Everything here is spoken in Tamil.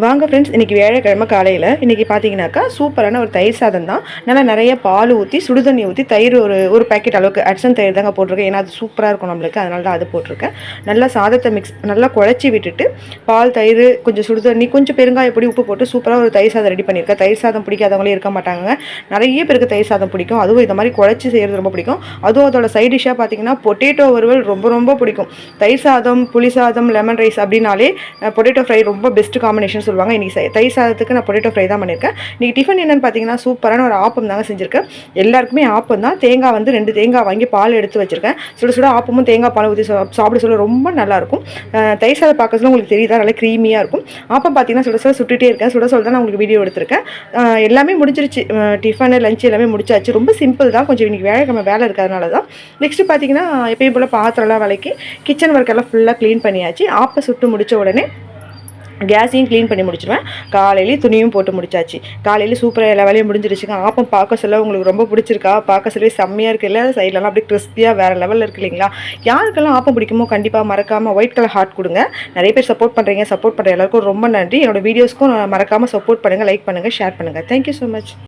வாங்க ஃப்ரெண்ட்ஸ் இன்றைக்கி வியாழக்கிழமை காலையில் இன்றைக்கி பார்த்தீங்கன்னாக்கா சூப்பரான ஒரு தயிர் சாதம் தான். நல்லா நிறைய பால் ஊற்றி சுடுதண்ணி ஊற்றி தயிர் ஒரு ஒரு பேக்கெட் அளவுக்கு அட்சன் தயிர் தாங்க போட்டிருக்கேன். ஏன்னா அது சூப்பராக இருக்கும் நம்மளுக்கு. அதனால தான் அது போட்டிருக்கேன். நல்லா சாதத்தை மிக்ஸ் நல்லா குழச்சி விட்டுட்டு பால் தயிர் கொஞ்சம் சுடுதண்ணி கொஞ்சம் பெருங்காய பொடி உப்பு போட்டு சூப்பராக ஒரு தயிர் சாதம் ரெடி பண்ணியிருக்கேன். தயிர் சாதம் பிடிக்காதவங்களே இருக்க மாட்டாங்க. நிறைய பேருக்கு தயிர் சாதம் பிடிக்கும். அதுவும் இந்த மாதிரி குழச்சி செய்கிறது ரொம்ப பிடிக்கும். அதுவும் அதோட சைட் டிஷ்ஷாக பார்த்தீங்கன்னா பொட்டேட்டோ வறுவல் ரொம்ப ரொம்ப பிடிக்கும். தயிர் சாதம் புளி சாதம் லெமன் ரைஸ் அப்படின்னாலே பொட்டேட்டோ ஃப்ரை ரொம்ப பெஸ்ட் காம்பினேஷன் சொல்லுவாங்க. இன்றைக்கி சை- தயிர் சாதத்துக்கு நான் பொட்டேட்டோ ஃப்ரை தான் பண்ணியிருக்கேன். இன்றைக்கி டிஃபன் என்னென்னு பார்த்தீங்கன்னா சூப்பரான ஒரு ஆப்பம் தாங்க செஞ்சுருக்கேன் எல்லாருக்குமே ஆப்பம் தான். தேங்காய் வந்து ரெண்டு தேங்காய் வாங்கி பால் எடுத்து வச்சுருக்கேன். சுட சுட ஆப்பமும் தேங்காய் பால் ஊற்றி சா- சாப்பிட சொல்ல ரொம்ப நல்லாயிருக்கும். அஹ் தயிர் சாதம் பார்க்க சொல்ல உங்களுக்கு தெரியுதா? நல்லா க்ரீமியாக இருக்கும். ஆப்பம் பார்த்தீங்கன்னா சுட சுட சுட்டுட்டே இருக்கேன். சுட சொல்ல தான் நான் உங்களுக்கு வீடியோ எடுத்திருக்கேன். எல்லாமே முடிஞ்சிருச்சு. டிஃபனு லஞ்ச் எல்லாமே முடிச்சாச்சு. ரொம்ப சிம்பிள் தான். கொஞ்சம் இன்றைக்கி வேலைக்கிழமை வேலை இருக்கிறதுனால தான். நெக்ஸ்ட்டு பார்த்தீங்கன்னா எப்பயும் போல் பாத்திரம்லாம் விலைக்கு கிச்சன் ஒர்க் எல்லாம் ஃபுல்லாக க்ளீன் பண்ணியாச்சு. ஆப்பை சுட்டு முடிச்ச உடனே கேஸையும் க்ளீன் பண்ணி முடிச்சிருவேன். காலையிலேயே துணியும் போட்டு முடிச்சாச்சு. காலையில் சூப்பராக எல்லா வேலையும் முடிஞ்சிருச்சுங்க ஆப்பம் பார்க்க சொல்ல உங்களுக்கு ரொம்ப பிடிச்சிருக்கா? பார்க்க சொல்லி செம்மையாக இருக்கு. இல்லை சைட்லலாம் அப்படியே கிறிஸ்பியாக வேறு லெவலில் இருக்கு இல்லைங்களா? யாருக்கெல்லாம் ஆப்பம் பிடிக்குமோ கண்டிப்பாக மறக்காமல் ஒயிட் கலர் ஹார்ட் கொடுங்க. நிறைய பேர் சப்போர்ட் பண்ணுறீங்க சப்போர்ட் பண்ணுற எல்லாருக்கும் ரொம்ப நன்றி. என்னோட வீடியோஸ்க்கும் மறக்காமல் சப்போர்ட் பண்ணுங்கள் லைக் பண்ணுங்கள் ஷேர் பண்ணுங்கள் தேங்க்யூ ஸோ மச்